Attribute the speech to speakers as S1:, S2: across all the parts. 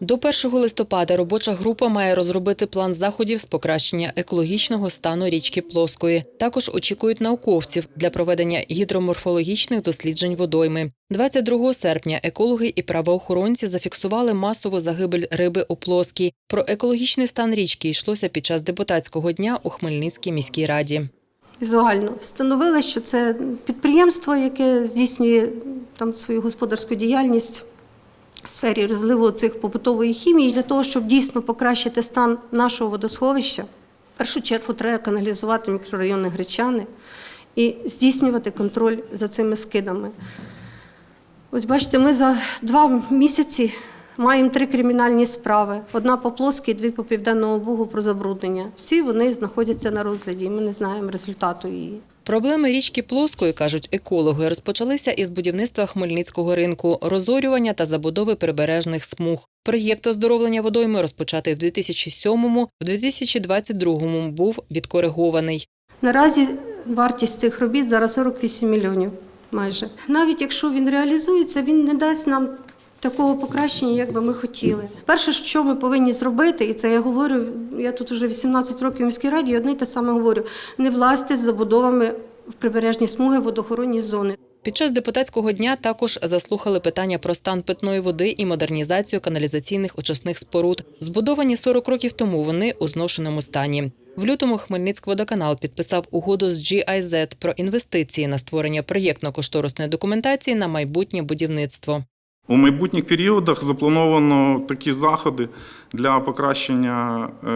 S1: До 1 листопада робоча група має розробити план заходів з покращення екологічного стану річки Плоскої. Також очікують науковців для проведення гідроморфологічних досліджень водойми. 22 серпня екологи і правоохоронці зафіксували масову загибель риби у Плоскій. Про екологічний стан річки йшлося під час депутатського дня у Хмельницькій міській раді.
S2: візуально встановили, що це підприємство, яке здійснює там свою господарську діяльність в сфері розливу цих побутової хімії для того, щоб дійсно покращити стан нашого водосховища. В першу чергу треба каналізувати мікрорайони Гречани і здійснювати контроль за цими скидами. Ось бачите, ми за два місяці маємо три кримінальні справи: одна по Плоскій, дві по Південному Бугу про забруднення. Всі вони знаходяться на розгляді, і ми не знаємо результату її.
S1: Проблеми річки Плоскої, кажуть екологи, розпочалися із будівництва Хмельницького ринку, розорювання та забудови прибережних смуг. Проєкт оздоровлення водойми розпочатий в 2007-му, в 2022-му був відкоригований.
S2: Наразі вартість цих робіт зараз 48 мільйонів майже. Навіть якщо він реалізується, він не дасть нам такого покращення, як би ми хотіли. Перше, що ми повинні зробити, і це я говорю, я тут вже 18 років в міській раді, і одне й те саме говорю: не влазьте з забудовами в прибережні смуги водохоронні зони.
S1: Під час депутатського дня також заслухали питання про стан питної води і модернізацію каналізаційних очисних споруд. Збудовані 40 років тому вони у зношеному стані. В лютому Хмельницькводоканал підписав угоду з GIZ про інвестиції на створення проєктно-кошторисної документації на майбутнє будівництво.
S3: У майбутніх періодах заплановано такі заходи для покращення е,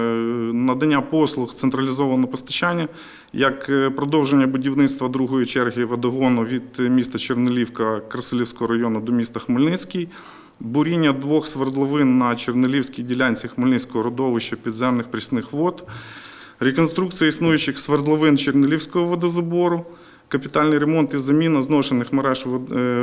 S3: надання послуг централізованого постачання, як е, продовження будівництва другої черги водогону від міста Чернелівка Красилівського району до міста Хмельницький, буріння двох свердловин на Чернелівській ділянці Хмельницького родовища підземних прісних вод, реконструкція існуючих свердловин Чернелівського водозабору, капітальний ремонт і заміна зношених мереж е,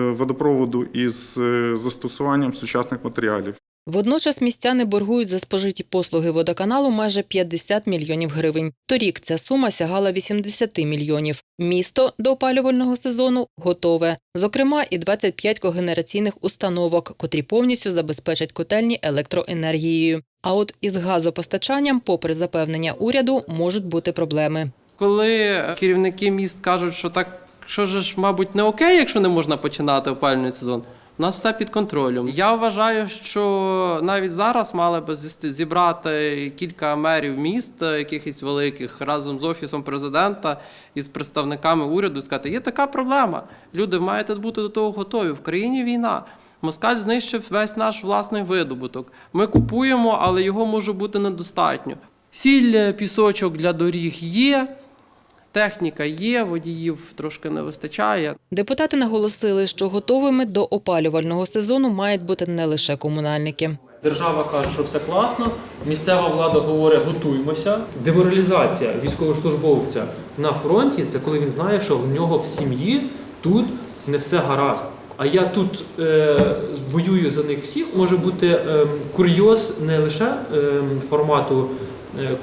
S3: водопроводу із е, застосуванням сучасних матеріалів.
S1: Водночас містяни боргують за спожиті послуги водоканалу майже 50 мільйонів гривень. Торік ця сума сягала 80 мільйонів. Місто до опалювального сезону готове. Зокрема, і 25 когенераційних установок, котрі повністю забезпечать котельні електроенергією. А от із газопостачанням, попри запевнення уряду, можуть бути проблеми.
S4: Коли керівники міст кажуть, що так, що ж, мабуть, не окей, якщо не можна починати опалювальний сезон. У нас все під контролем. Я вважаю, що навіть зараз мали зіс- зібрати кілька мерів міст, е, якихось великих, разом з офісом президента і з представниками уряду, сказати, є така проблема. Люди маєте бути до того готові. В країні війна. Москаль знищив весь наш власний видобуток. Ми купуємо, але його може бути недостатньо. Сіль, е, пісочок для доріг є, техніка є, водіїв трошки не вистачає.
S1: Депутати наголосили, що готовими до опалювального сезону мають бути не лише комунальники.
S5: Держава каже, що все класно. Місцева влада говорить, готуймося. Деморалізація військовослужбовця на фронті це коли він знає, що в нього в сім'ї тут не все гаразд. А я тут е, воюю за них всіх. Може бути е, курйоз не лише е, формату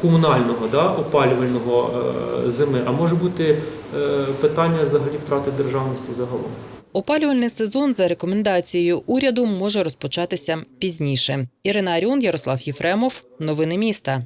S5: комунального да, опалювального е, зими, а може бути е, питання взагалі втрати державності загалом.
S1: Опалювальний сезон за рекомендацією уряду може розпочатися пізніше. Ірина Аріон, Ярослав Єфремов. Новини міста.